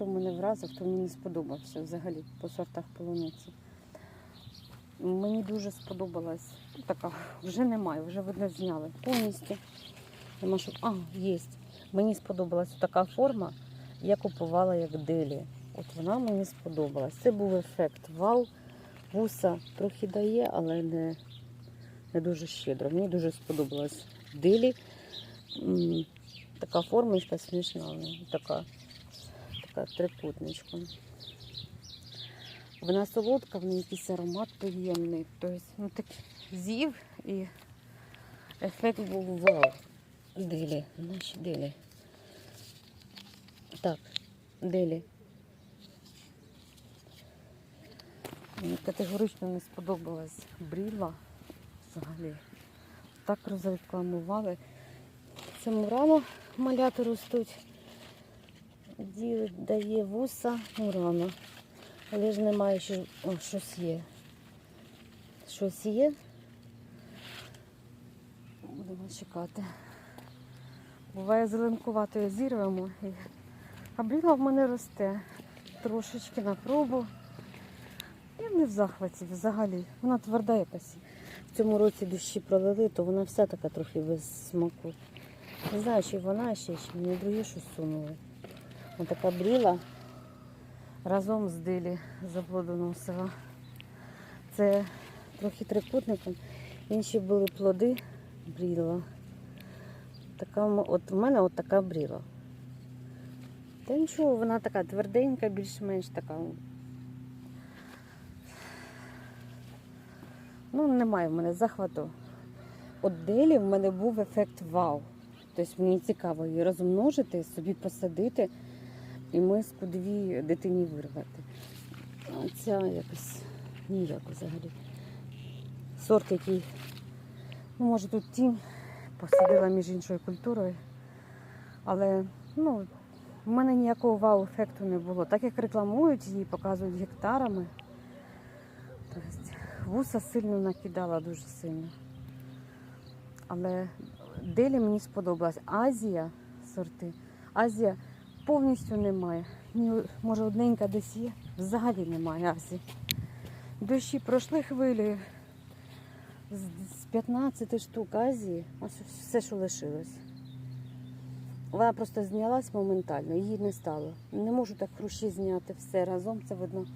хто мене вразив, хто мені не сподобався взагалі по сортах полуниці. Мені дуже сподобалась така, вже немає, вже видно зняли повністю. Нема що. А, є. Мені сподобалась така форма, я купувала як делі. От вона мені сподобалась. Це був ефект вау. Вуса трохи дає, але не, не дуже щедро. Мені дуже сподобалась делі. М, Така формочка смішна, така, така трикутничка. Вона солодка, в неї якийсь аромат приємний. Тобто, ну так з'їв і ефект був вау. Делі, наші делі. Так, делі. Мені категорично не сподобалась бріла взагалі. Так розрекламували. Це Мурано маляти ростуть. Дає вуса Мурано. Але ж немає що. О, щось є. Щось є. Будемо чекати. Буває зеленкуватою зірвемо. А бріла в мене росте. Трошечки на пробу. Я не в захваті взагалі. Вона тверда якась. В цьому році дощі пролили, то вона вся така трохи без смаку. Не знаю, чи вона ще, чи мені другі щось сунули. Така бріла разом з дилі заплодоносила. Це трохи трикутником. Інші були плоди бріла. Така, от в мене от така бріла. Та нічого, вона така тверденька, більш-менш така. Ну, немає в мене захвату. От делі в мене був ефект вау. Тобто мені цікаво її розмножити, собі посадити і миску дві дитині вирвати. А ця якось ніяк взагалі. Сорт, який, ну, може, тут тінь посадила між іншою культурою. Але ну, в мене ніякого вау-ефекту не було. Так як рекламують її, показують гектарами. Тобто вуса сильно накидала дуже сильно. Але делі мені сподобалась. Азія сорти. Азія повністю немає. Може одненька десь є. Взагалі немає Азі. Дощі пройшли хвилею. З з 15 штук Азії, ось все, що лишилось. Вона просто знялась моментально, її не стало. Не можу так хрущі зняти все разом, це видно.